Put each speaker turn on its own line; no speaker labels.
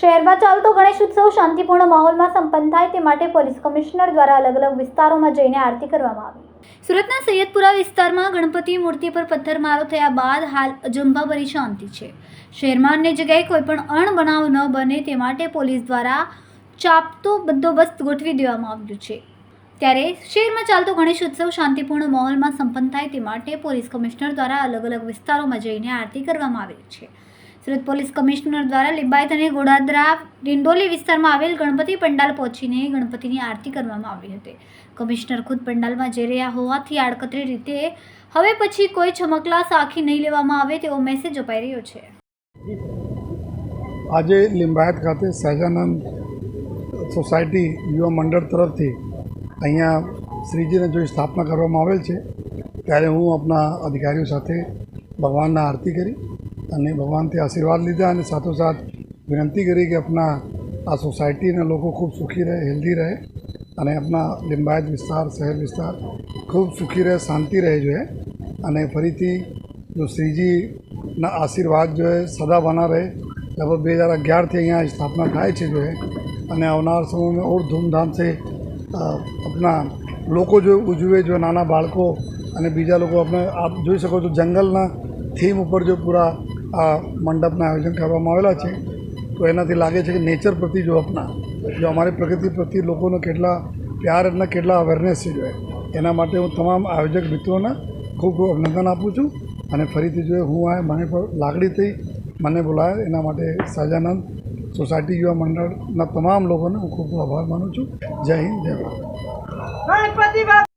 શહેરમાં ચાલતો ગણેશ ઉત્સવ શાંતિપૂર્ણ માહોલમાં સંપન્ન થાય તે માટે પોલીસ કમિશનર દ્વારા અલગ અલગ વિસ્તારોમાં જઈને આરતી કરવામાં આવી. સુરતના સૈયદપુરા વિસ્તારમાં ગણપતિ મૂર્તિ પર પથ્થરમારો થયા બાદ હાલ અજંબાભરી શાંતિ છે. શહેરમાં અન્ય જગ્યાએ કોઈ પણ અણબનાવ ન બને તે માટે પોલીસ દ્વારા ચાપતો બંદોબસ્ત ગોઠવી દેવામાં આવ્યો છે. ત્યારે શહેરમાં ચાલતો ગણેશ ઉત્સવ શાંતિપૂર્ણ માહોલમાં સંપન્ન થાય તે માટે પોલીસ કમિશનર દ્વારા અલગ અલગ વિસ્તારોમાં જઈને આરતી કરવામાં આવેલી છે. સુરત પોલીસ કમિશનર દ્વારા લિંબાયત અને ગોડાદરા ડિંડોલી વિસ્તારમાં આવેલ ગણપતિ પંડાલ પહોંચીને ગણપતિની આરતી કરવામાં આવી હતી. કમિશનર ખુદ પંડાલમાં જઈ રહ્યા હોવાથી આડકતરી રીતે હવે પછી કોઈ છમકલા સાખી નહીં લેવામાં આવે તેવો મેસેજ અપાઈ રહ્યો છે.
આજે લિંબાયત ખાતે સહજાનંદ સોસાયટી યુવા મંડળ તરફથી અહીંયા શ્રીજીને જો સ્થાપના કરવામાં આવેલ છે, ત્યારે હું આપણા અધિકારીઓ સાથે ભગવાનના આરતી કરી અને ભગવાનથી આશીર્વાદ લીધા અને સાથોસાથ વિનંતી કરી કે આપણા આ સોસાયટીના લોકો ખૂબ સુખી રહે, હેલ્ધી રહે અને આપણા લિંબાયત વિસ્તાર, શહેર વિસ્તાર ખૂબ સુખી રહે, શાંતિ રહે જોઈએ અને ફરીથી જો શ્રીજીના આશીર્વાદ જોઈએ સદા બના રહે. લગભગ બે હજાર અગિયારથી અહીંયા સ્થાપના થાય છે જોઈએ અને આવનાર સમયમાં ઓર ધૂમધામથી આપણા લોકો જો ઉજવે, જો નાના બાળકો અને બીજા લોકો આપણે આપ જોઈ શકો છો જંગલના થીમ ઉપર જો પૂરા આ મંડપના આયોજન કરવામાં આવેલા છે. તો એનાથી લાગે છે કે નેચર પ્રત્યે જો આપના જો અમારી પ્રકૃતિ પ્રત્યે લોકોનો કેટલા પ્યાર અને કેટલા અવેરનેસ છે જો એના માટે હું તમામ આયોજક મિત્રોને ખૂબ ખૂબ અભિનંદન આપું છું અને ફરીથી જો હું આ મને પણ લાગણી થઈ, મને બોલાવે એના માટે સાજાનંદ સોસાયટી યુવા મંડળના તમામ લોકોને હું ખૂબ ખૂબ આભાર માનું છું. જય હિન્દ, જય ભારત.